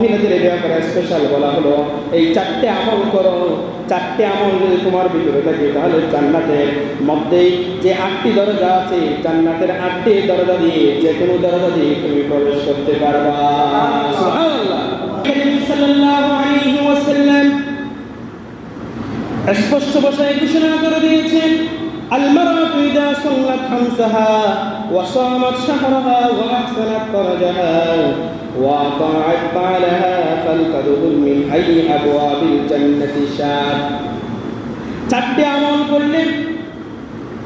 মহিলাদের ব্যাপারে স্পেশাল বলা হলো, এই চারটে আমল করো, চারটে আমল যদি তোমার ভিতরে থাকে, তাহলে জান্নাতের মধ্যেই যে আটটি দরজা আছে, জান্নাতের আটটি দরজা দিয়ে যে কোনো দরজা দিয়ে তুমি প্রবেশ করতে পারবা। স্পষ্ট বসায় ঘোষণা করে দিয়েছেন আলমারা তুইদা সংলাপ খামসাহা। وصامت شهرها وأحسنت فرجها وأطاعت بعلها فلتدخل من أي أبواب الجنة شاءت চারটি আমল করলে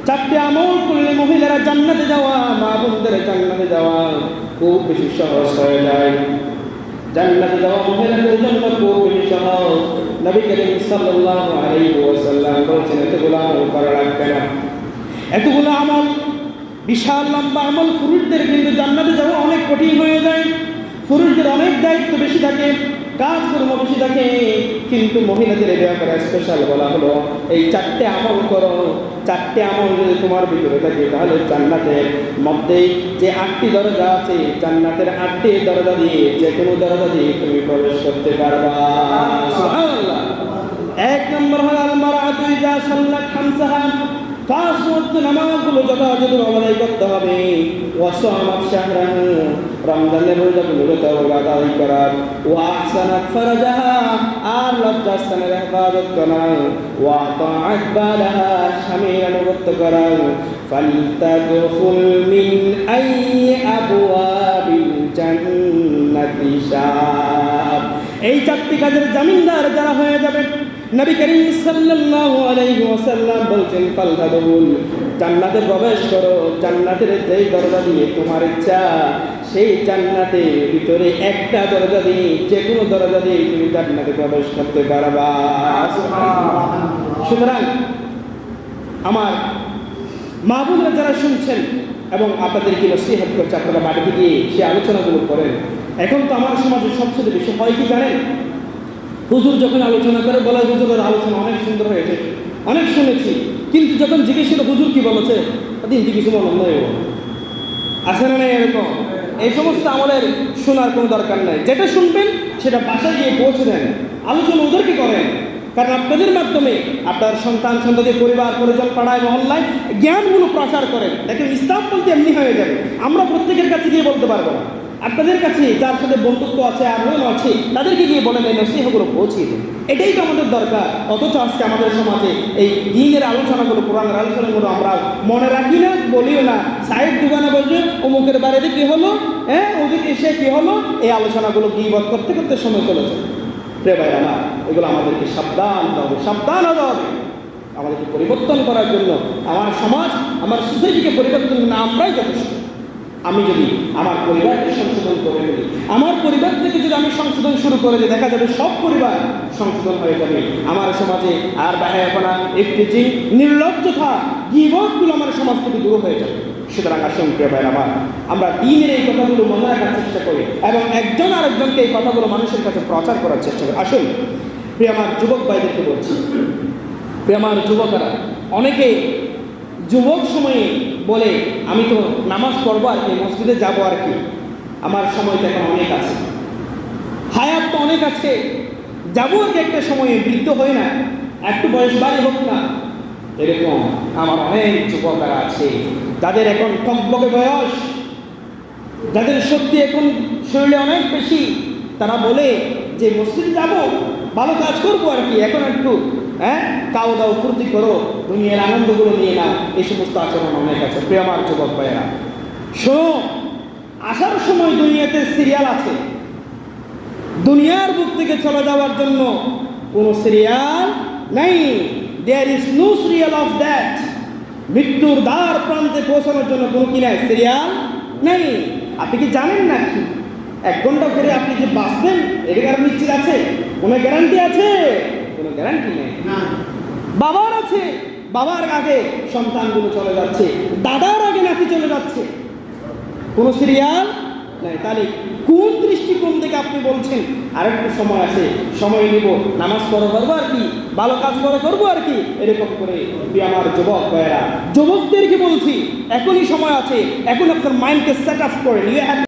চারটি আমল করলে মহিলারা জান্নাতে যাওয়া মা বোনদের জান্নাতে যাওয়া খুব বেশি সহজ হয়ে যায় জান্নাতে যাওয়া মহিলাদের জন্য খুব বেশি সহজ নবী করিম সাল্লাল্লাহু আলাইহি ওয়াসাল্লাম বলছেন এতগুলো আমল করা লাগবে না এতগুলো আমল বিশাল লম্বা আমল পুরুষদের কিন্তু জান্নাতে যাওয়া অনেক কঠিন হয়ে যায়। পুরুষদের অনেক দায়িত্ব বেশি থাকে, কাজকর্ম বেশি থাকে, কিন্তু মহিলাদের এই ব্যাপারে স্পেশাল বলা হলো, এই চারটে আমল করো, চারটে আমল যদি তোমার ভিতরে থাকে, তাহলে জান্নাতের মধ্যেই যে আটটি দরজা আছে, জান্নাতের আটটি দরজা দিয়ে যে কোনো দরজা দিয়ে তুমি প্রবেশ করতে পারবা। এক নম্বর হল আলমারা দুই যা সাল্লাত খামসাহা। পাঁচ ওয়াক্ত নামাজগুলো যথাযথ আদায় করতে হবে। রমজানের রোজাগুলো আদায় করা। ওয়া আহসানাত আর লজ্জাস্থানের হেফাজত করা। ওয়া তাআত স্বামীর আনুগত্য করা। ফালতাদখুল মিন আই শাআব এই চারটি কাজের জামিনদার যারা হয়ে যাবে নবী করিম সাল্লাল্লাহু আলাইহি ওয়াসাল্লাম বলছেন ফালতাদুল জান্নাতে প্রবেশ করো। জান্নাতের যেই দরজা দিয়ে তোমার ইচ্ছা, সেই জান্নাতের ভিতরে একটা দরজা দিয়ে যে কোনো দরজা দিয়ে তুমি জান্নাতে প্রবেশ করতে পারবা। সুতরাং আমার মা যারা শুনছেন এবং আপনাদের কি নসিহত করছে, আপনারা বাড়িতে গিয়ে সে আলোচনাগুলো করেন। এখন তো আমার সমাজে সবচেয়ে বেশি হয় কি জানেন? হুজুর যখন আলোচনা করে, বলে, হুজুরের আলোচনা অনেক সুন্দর হয়েছে, অনেক শুনেছি। কিন্তু যখন জিজ্ঞেস করে, হুজুর কি বলেছে? দিন কিছু নয় আছে না এরকম? এই সমস্ত আমাদের শোনার কোনো দরকার নাই। যেটা শুনবেন, সেটা বাসায় গিয়ে পৌঁছে দেন। আলোচনা ওদেরকে করেন। কারণ আপনাদের মাধ্যমে আপনার সন্তান, সন্ততি, পরিবার, পরিজন, পাড়ায়, মহল্লায় জ্ঞানগুলো প্রচার করেন। দেখেন, ইসলাম বলতে এমনি হয়ে যাবে। আমরা প্রত্যেকের কাছে গিয়ে বলতে পারব আপনাদের কাছে যার সাথে বন্ধুত্ব আছে আগ্রহ আছে, তাদেরকে গিয়ে বলেন এই নসিহগুলো পৌঁছিয়ে দেন। এটাই তো আমাদের দরকার। অথচ আজকে আমাদের সমাজে এই দিনের আলোচনাগুলো কোরআনের আলোচনাগুলো আমরা মনে রাখি না, বলিও না। সাহেব দোকানে বলছে, অমুকের বাড়িতে কি হলো? হ্যাঁ ওদিকে এসে কি হলো? এই আলোচনাগুলো গিবত করতে করতে সময় চলেছে। প্রিয় ভাই আমার, এগুলো আমাদেরকে সাবধান হতে হবে, সাবধান হতে হবে। আমাদেরকে পরিবর্তন করার জন্য আমার সমাজ, আমার সোসাইটিকে পরিবর্তন না আমরাই যথেষ্ট। আমি যদি আমার পরিবারকে সংশোধন করে ফেলি, আমার পরিবার থেকে যদি আমি সংশোধন শুরু করে দিই, দেখা যাবে সব পরিবার সংশোধন হয়ে যাবে। আমার সমাজে আর বাহায়াপনা ইফটিজিং নির্লজ্জতা গিবতগুলো আমার সমাজ থেকে দূর হয়ে যাবে। সুতরাং আসুন প্রিয় ভাই আমার, আমরা দিনের এই কথাগুলো মনে রাখার চেষ্টা করি এবং একজন আরেকজনকে এই কথাগুলো মানুষের কাছে প্রচার করার চেষ্টা করি। আসুন, প্রিয় আমার যুবক ভাইদেরকে বলছি। প্রিয় আমার যুবকেরা, অনেকে যুবক সময়ে বলে, আমি তো নামাজ পড়ব আর কি, মসজিদে যাব আর কি। আমার সময় তো এখন অনেক আছে। হায়াত তো অনেক আছে। যাব আর একটা সময়ে, বৃদ্ধ হয় না। একটু বয়স বাড়ি হোক না। এরকম আমার অনেক যুবকেরা আছে। যাদের এখন টকবকে বয়স, যাদের শক্তি এখন শরীরে অনেক বেশি, তারা বলে যে মসজিদে যাব, ভালো কাজ করব আর কি, এখন একটু হ্যাঁ? কাও দাও, ফুর্তি করো, দুনিয়ার আনন্দগুলো নিয়ে নাও, এই সমস্ত আচরণ অনেক আছে প্রিয় আমার যুবক ভাইয়েরা, শোনো, আসার সময় দুনিয়াতে সিরিয়াল আছে। দুনিয়ার বুক থেকে চলে যাওয়ার জন্য কোনো সিরিয়াল নেই। There is no serial of that মৃত্যুর দ্বার প্রান্তে পৌঁছানোর জন্য কোনো কি নাই? সিরিয়াল নেই। আপনি কি জানেন না কি এক ঘণ্টা পরে আপনি যে বাঁচবেন এটার নিশ্চিত আছে? কোনো গ্যারান্টি আছে? কোনো গ্যারান্টি নেই। বাবার আছে। বাবার আগে সন্তানগুলো চলে যাচ্ছে। দাদার আগে নাতি চলে যাচ্ছে। কোনো সিরিয়াল নাই তাহলে কোন দৃষ্টিকোণ থেকে আপনি বলছেন? আর আরেকটু সময় আছে সময় নিব। নামাজ পড়া করব আর কি? ভালো কাজ করা করব আর কি? এরকম করে আমার যুবক ভাইয়েরা যুবকদেরকে বলছি এখনই সময় আছে। এখন আপনার মাইন্ডকে সেট আপ করেন ইউ হ্যাভ